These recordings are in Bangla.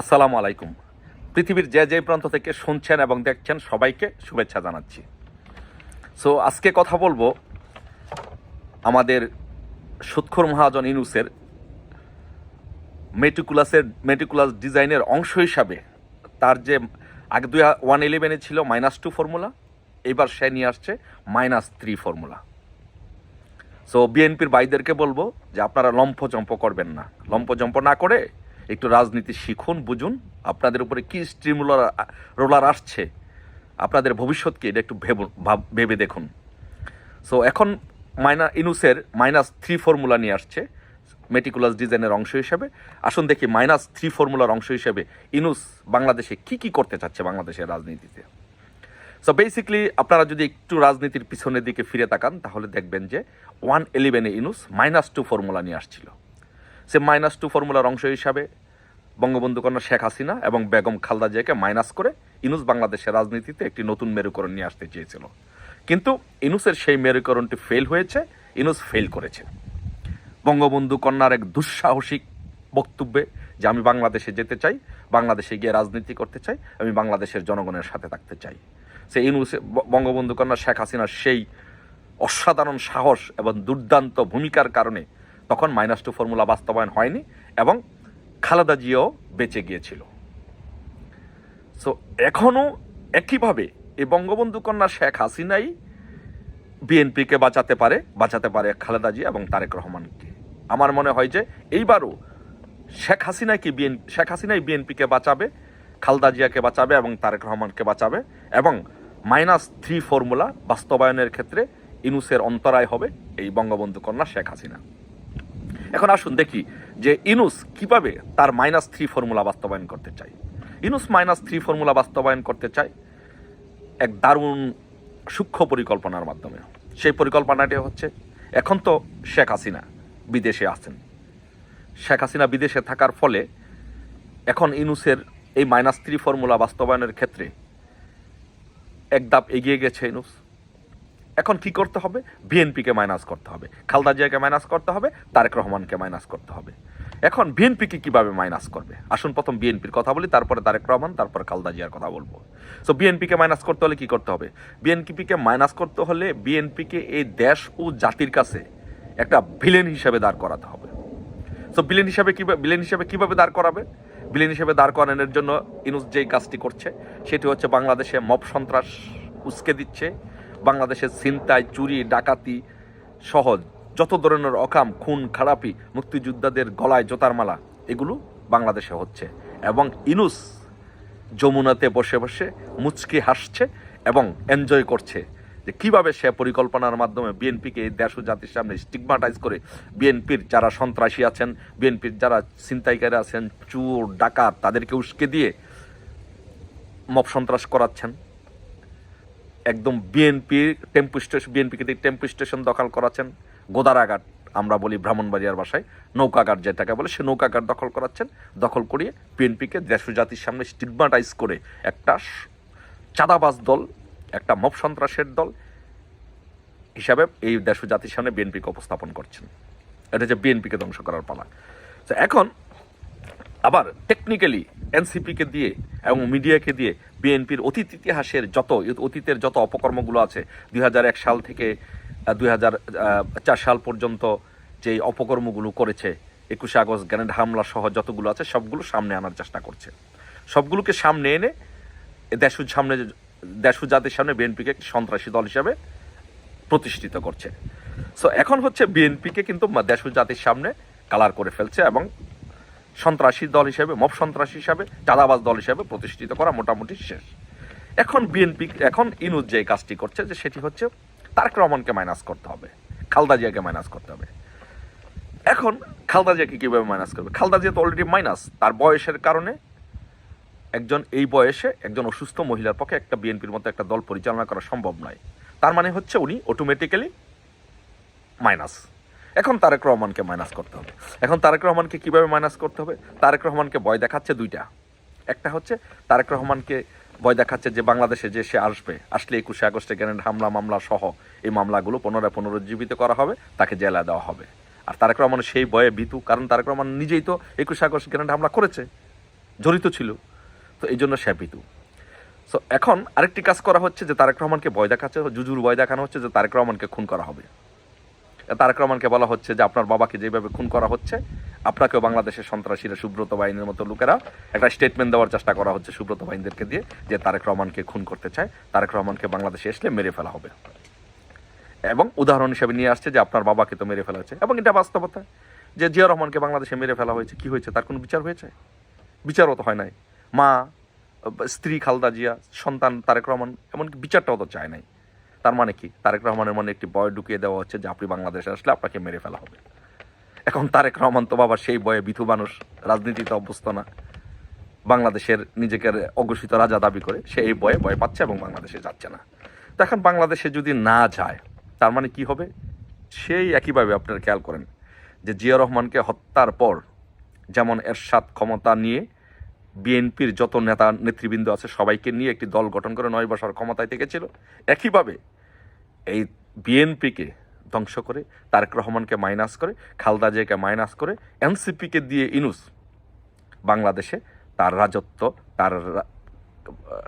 আসসালামু আলাইকুম। পৃথিবীর যে যে প্রান্ত থেকে শুনছেন এবং দেখছেন, সবাইকে শুভেচ্ছা জানাচ্ছি। সো আজকে কথা বলব আমাদের সুৎখর মহাজন ইনুসের মেটিকুলাসের, মেটিকুলাস ডিজাইনের অংশ হিসাবে। তার যে আগে দুই ওয়ান ইলেভেনে ছিল মাইনাস টু ফর্মুলা, এবার সে নিয়ে আসছে মাইনাস থ্রি ফর্মুলা। সো বিএনপির বাইদেরকে বলব যে আপনারা লম্ফজম্প করবেন না। লম্ফজম্প না করে একটু রাজনীতি শিখুন, বুঝুন, আপনাদের উপরে কি স্ট্রিম রোলার আসছে, আপনাদের ভবিষ্যৎকে এটা একটু ভাব- ভেবে দেখুন। সো এখন মাইনা, ইনুসের মাইনাস থ্রি ফর্মুলা নিয়ে আসছে মেটিকুলাস ডিজাইনের অংশ হিসেবে। আসুন দেখি মাইনাস থ্রি ফর্মুলার অংশ হিসেবে ইনুস বাংলাদেশে কি কি করতে চাচ্ছে বাংলাদেশের রাজনীতিতে। সো বেসিকলি আপনারা যদি একটু রাজনীতির পিছনের দিকে ফিরে তাকান, তাহলে দেখবেন যে ওয়ান ইলেভেনে ইনুস মাইনাস টু ফর্মুলা নিয়ে আসছিল। সে মাইনাস টু ফর্মুলার অংশ হিসাবে বঙ্গবন্ধু কন্যা শেখ হাসিনা এবং বেগম খালদা জিয়াকে মাইনাস করে ইনুস বাংলাদেশের রাজনীতিতে একটি নতুন মেরুকরণ নিয়ে আসতে চেয়েছিল। কিন্তু ইনুসের সেই মেরুকরণটি ফেল হয়েছে, ইনুস ফেল করেছে। বঙ্গবন্ধু কন্যার এক দুঃসাহসিক বক্তব্যে যে আমি বাংলাদেশে যেতে চাই, বাংলাদেশে গিয়ে রাজনীতি করতে চাই, আমি বাংলাদেশের জনগণের সাথে থাকতে চাই। সে ইনুস বঙ্গবন্ধু কন্যা শেখ হাসিনার সেই অসাধারণ সাহস এবং দুর্দান্ত ভূমিকার কারণে তখন মাইনাস টু ফর্মুলা বাস্তবায়ন হয়নি এবং খালেদা জিয়াও বেঁচে গিয়েছিল। সো এখনও একইভাবে এই বঙ্গবন্ধু কন্যা শেখ হাসিনাই বিএনপিকে বাঁচাতে পারে বাঁচাতে পারে খালেদা জিয়া এবং তারেক রহমানকে। আমার মনে হয় যে এইবারও শেখ হাসিনা কি বিএন শেখ হাসিনাই বিএনপিকে বাঁচাবে, খালদা জিয়াকে বাঁচাবে এবং তারেক রহমানকে বাঁচাবে এবং মাইনাস থ্রি ফর্মুলা বাস্তবায়নের ক্ষেত্রে ইনুসের অন্তরায় হবে এই বঙ্গবন্ধু কন্যা শেখ হাসিনা। এখন আসুন দেখি যে ইনুস কীভাবে তার মাইনাস থ্রি ফর্মুলা বাস্তবায়ন করতে চায়। ইনুস মাইনাস থ্রি ফর্মুলা বাস্তবায়ন করতে চায় এক দারুণ সূক্ষ্ম পরিকল্পনার মাধ্যমে। সেই পরিকল্পনাটি হচ্ছে, এখন তো শেখ হাসিনা বিদেশে আছেন। শেখ হাসিনা বিদেশে থাকার ফলে এখন ইনুসের এই মাইনাস থ্রি ফর্মুলা বাস্তবায়নের ক্ষেত্রে এক ধাপ এগিয়ে গেছে ইনুস। এখন কি করতে হবে? বিএনপিকে মাইনাস করতে হবে। খালদা জিয়াকে মাইনাস করতে হবে, তারেক রহমানকে মাইনাস করতে হবে। এখন বিএনপিকে কীভাবে মাইনাস করবে? আসুন প্রথম বিএনপির কথা বলি, তারপরে তারেক রহমান, তারপরে খালদা জিয়ার কথা বলব। সো বিএনপিকে মাইনাস করতে হলে কি করতে হবে? বিএনপিকে মাইনাস করতে হলে বিএনপিকে এই দেশ ও জাতির কাছে একটা ভিলেন হিসেবে দাঁড় করাতে হবে। সো বিলেন হিসাবে কীভাবে বিলেন হিসাবে কীভাবে দাঁড় করাবে? বিলেন হিসেবে দাঁড় করানোর জন্য ইনুস যেই কাজটি করছে, সেটি হচ্ছে বাংলাদেশে মব সন্ত্রাস উস্কে দিচ্ছে। বাংলাদেশের ছিনতাই, চুরি, ডাকাতি সহ যত ধরনের অকাম, খুন, খারাপি মুক্তিযোদ্ধাদের গলায় জোতার মালা, এগুলো বাংলাদেশে হচ্ছে। এবং ইনুস যমুনাতে বসে বসে মুচকি হাসছে এবং এনজয় করছে যে কীভাবে সে পরিকল্পনার মাধ্যমে বিএনপিকে দেশ ও জাতির সামনে স্টিগমাটাইজ করে বিএনপির যারা সন্ত্রাসী আছেন, বিএনপির যারা ছিনতাইকারী আছেন, চোর, ডাকাত, তাদেরকে উস্কে দিয়ে মব সন্ত্রাস করাচ্ছেন। একদম বিএনপির টেম্পু স্টেশন বিএনপিকে টেম্পু স্টেশন দখল করাচ্ছেন। গোদারাঘাট, আমরা বলি ব্রাহ্মণবাড়িয়ার ভাষায় নৌকাঘাট যেটাকে বলে, সে নৌকাঘাট দখল করাচ্ছেন। দখল করিয়ে বিএনপিকে দেশ জাতির সামনে স্টিগমাটাইজ করে একটা চাঁদাবাজ দল, একটা মব সন্ত্রাসের দল হিসাবে এই দেশ জাতির সামনে বিএনপিকে উপস্থাপন করছেন। এটা হচ্ছে বিএনপিকে ধ্বংস করার পালা। তো এখন আবার টেকনিক্যালি এনসিপিকে দিয়ে এবং মিডিয়াকে দিয়ে বিএনপির অতীত ইতিহাসের যত, অতীতের যত অপকর্মগুলো আছে দু হাজার এক সাল থেকে দুই সাল পর্যন্ত যেই অপকর্মগুলো করেছে, একুশে আগস্ট গ্রেনেড হামলা সহ যতগুলো আছে, সবগুলো সামনে আনার চেষ্টা করছে। সবগুলোকে সামনে এনে দেশুর সামনে দেশু জাতির সামনে বিএনপিকে একটি সন্ত্রাসী দল হিসাবে প্রতিষ্ঠিত করছে। সো এখন হচ্ছে বিএনপিকে কিন্তু দেশু জাতির সামনে কালার করে ফেলছে এবং সন্ত্রাসী দল হিসেবে, মব সন্ত্রাসী হিসাবে, চাঁদাবাজ দল হিসেবে প্রতিষ্ঠিত করা মোটামুটি শেষ। এখন বিএনপি, এখন ইনুজ যে কাজটি করছে, যে সেটি হচ্ছে তারেক রহমানকে মাইনাস করতে হবে, খালদা জিয়াকে মাইনাস করতে হবে। এখন খালদা জিয়াকে কীভাবে মাইনাস করবে? খালদা জিয়া তো অলরেডি মাইনাস তার বয়সের কারণে একজন, এই বয়সে একজন অসুস্থ মহিলার পক্ষে একটা বিএনপির মতো একটা দল পরিচালনা করা সম্ভব নয়। তার মানে হচ্ছে উনি অটোমেটিক্যালি মাইনাস এখন তারেক রহমানকে মাইনাস করতে হবে। এখন তারেক রহমানকে কীভাবে মাইনাস করতে হবে? তারেক রহমানকে ভয় দেখাচ্ছে দুইটা। একটা হচ্ছে, তারেক রহমানকে ভয় দেখাচ্ছে যে বাংলাদেশে যে সে আসবে, আসলে একুশে আগস্টে গ্রেনেড হামলা, মামলা সহ এই মামলাগুলো পুনরায় পুনরুজ্জীবিত করা হবে, তাকে জেলা দেওয়া হবে। আর তারেক রহমান সেই ভয়ে ভীতু, কারণ তারেক রহমান নিজেই তো একুশে আগস্ট গ্রেনেড হামলা করেছে, জড়িত ছিল। তো এই জন্য সে ভীতু। সো এখন আরেকটি কাজ করা হচ্ছে যে তারেক রহমানকে ভয় দেখাচ্ছে, জুজুর ভয় দেখানো হচ্ছে যে তারেক রহমানকে খুন করা হবে। তারেক রহমানকে বলা হচ্ছে যে আপনার বাবাকে যেভাবে খুন করা হচ্ছে, আপনাকেও বাংলাদেশের সন্ত্রাসীরা, সুব্রত বাহিনীর মতো লোকেরা একটা স্টেটমেন্ট দেওয়ার চেষ্টা করা হচ্ছে সুব্রত বাহিনীদেরকে দিয়ে যে তারেক রহমানকে খুন করতে চায়। তারেক রহমানকে বাংলাদেশে আসলে মেরে ফেলা হবে। এবং উদাহরণ হিসেবে নিয়ে আসছে যে আপনার বাবাকে তো মেরে ফেলা হয়েছে। এবং এটা বাস্তবতা। যে জিয়া রহমানকে বাংলাদেশে মেরে ফেলা হয়েছে, কি হয়েছে? তার কোনো বিচার হয়েছে? বিচারও তো হয় নাই। মা, স্ত্রী খালদা জিয়া, সন্তান তারেক রহমান, এমনকি বিচারটাও তো চায় নাই। তার মানে কি? তারেক রহমানের মনে একটি বয় ঢুকিয়ে দেওয়া হচ্ছে যে আপনি বাংলাদেশে আসলে আপনাকে মেরে ফেলা হবে। এখন তারেক রহমান তো বাবা সেই বয়ে বিথু মানুষ, রাজনীতিতে অভ্যস্ত না। বাংলাদেশের নিজেকে অঘোষিত রাজা দাবি করে সে এই বয়ে ভয় পাচ্ছে এবং বাংলাদেশে যাচ্ছে না। তো এখন বাংলাদেশে যদি না যায়, তার মানে কি হবে? সেই একইভাবে আপনারা খেয়াল করেন যে জিয়া রহমানকে হত্যার পর যেমন এরশাদ ক্ষমতা নিয়ে বিএনপির যত নেতা নেতৃবৃন্দ আছে, সবাইকে নিয়ে একটি দল গঠন করে নয় বছর ক্ষমতায় থেকেছিল। একইভাবে এই বিএনপিকে ধ্বংস করে, তারেক রহমানকে মাইনাস করে, খালদা জিয়াকে মাইনাস করে, এনসিপিকে দিয়ে ইনুস বাংলাদেশে তার রাজত্ব, তার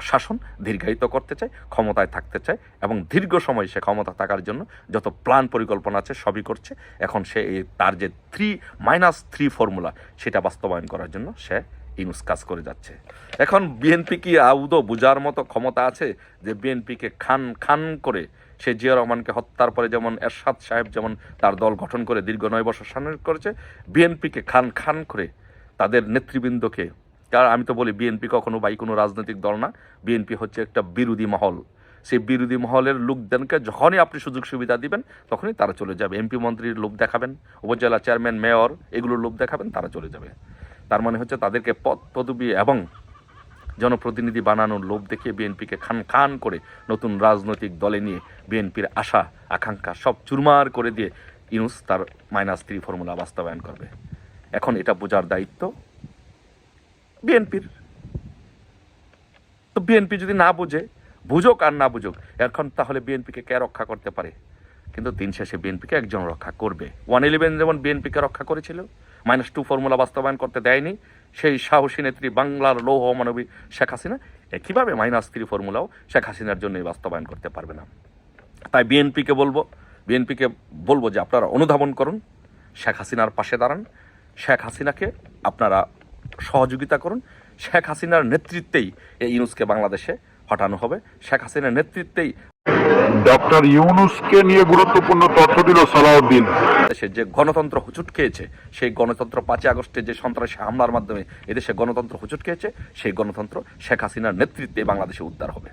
শাসন দীর্ঘায়িত করতে চায়, ক্ষমতায় থাকতে চায় এবং দীর্ঘ সময় সে ক্ষমতা থাকার জন্য যত প্ল্যান পরিকল্পনা আছে সবই করছে। এখন সে তার যে থ্রি মাইনাস থ্রি ফর্মুলা সেটা বাস্তবায়ন করার জন্য সে ইনুস কাজ করে যাচ্ছে। এখন বিএনপি কি আউদো বুঝার মতো ক্ষমতা আছে যে বিএনপিকে খান খান করে সে জিয়া রহমানকে হত্যার পরে যেমন এরশাদ সাহেব যেমন তার দল গঠন করে দীর্ঘ নয় বছর সামনে করেছে বিএনপিকে খান খান করে তাদের নেতৃবৃন্দকে, কারণ আমি তো বলি বিএনপি কখনো বাই কোনো রাজনৈতিক দল না বিএনপি হচ্ছে একটা বিরোধী মহল। সেই বিরোধী মহলের লোকদেরকে যখনই আপনি সুযোগ সুবিধা দিবেন, তখনই তারা চলে যাবে। এমপি মন্ত্রীর লোক দেখাবেন, উপজেলা চেয়ারম্যান মেয়র এগুলোর লোক দেখাবেন, তারা চলে যাবে। তার মানে হচ্ছে তাদেরকে পদ পদবি এবং জনপ্রতিনিধি বানানোর লোভ দেখিয়ে বিএনপিকে খান খান করে নতুন রাজনৈতিক দলে নিয়ে বিএনপির আশা, আকাঙ্ক্ষা সব চুরমার করে দিয়ে ইউনুস তার মাইনাস থ্রি ফর্মুলা বাস্তবায়ন করবে। এখন এটা বোঝার দায়িত্ব বিএনপির। তো বিএনপি যদি না বুঝে, বুঝুক আর না বুঝুক, এখন তাহলে বিএনপিকে কে রক্ষা করতে পারে? কিন্তু দিন শেষে বিএনপিকে একজন রক্ষা করবে। ওয়ান ইলেভেন যেমন বিএনপিকে রক্ষা করেছিল মাইনাস টু ফর্মুলা বাস্তবায়ন করতে দেয়নি। সেই সাহসী নেত্রী বাংলার লৌহ মানবী শেখ হাসিনা একইভাবে মাইনাস থ্রি ফর্মুলাও শেখ হাসিনার জন্যই বাস্তবায়ন করতে পারবে না? তাই বিএনপিকে বলব বিএনপিকে বলব যে আপনারা অনুধাবন করুন, শেখ হাসিনার পাশে দাঁড়ান। শেখ হাসিনাকে আপনারা সহযোগিতা করুন। শেখ হাসিনার নেতৃত্বেই এই ইউনুসকে বাংলাদেশে হটানো হবে। শেখ হাসিনার নেতৃত্বেই ডক্টর ইউনুসকে নিয়ে গুরুত্বপূর্ণ তথ্য দিল সালাউদ্দিন। যে গণতন্ত্র হুচুট খেয়েছে, সেই গণতন্ত্র পাঁচই আগস্টে যে সন্ত্রাসী হামলার মাধ্যমে এদেশে গণতন্ত্র হুচুট খেয়েছে, সেই গণতন্ত্র শেখ হাসিনার নেতৃত্বে বাংলাদেশে উদ্ধার হবে।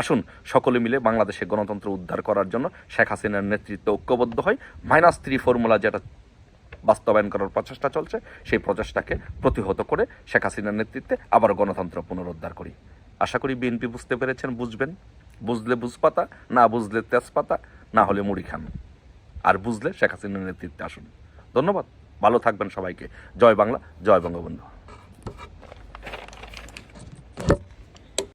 আসুন, সকলে মিলে বাংলাদেশে গণতন্ত্র উদ্ধার করার জন্য শেখ হাসিনার নেতৃত্বে ঐক্যবদ্ধ হয় মাইনাস থ্রি ফর্মুলা যেটা বাস্তবায়ন করার প্রচেষ্টা চলছে, সেই প্রচেষ্টাকে প্রতিহত করে শেখ হাসিনার নেতৃত্বে আবার গণতন্ত্র পুনরুদ্ধার করি। আশা করি বিএনপি বুঝতে পেরেছেন, বুঝবেন। বুঝলে বুঝপাতা, না বুঝলে তেজপাতা, না হলে মুড়ি খান। আর বুঝলে শেখ হাসিনার নেতৃত্বে আসুন। ধন্যবাদ। ভালো থাকবেন সবাইকে। জয় বাংলা, জয় বঙ্গবন্ধু।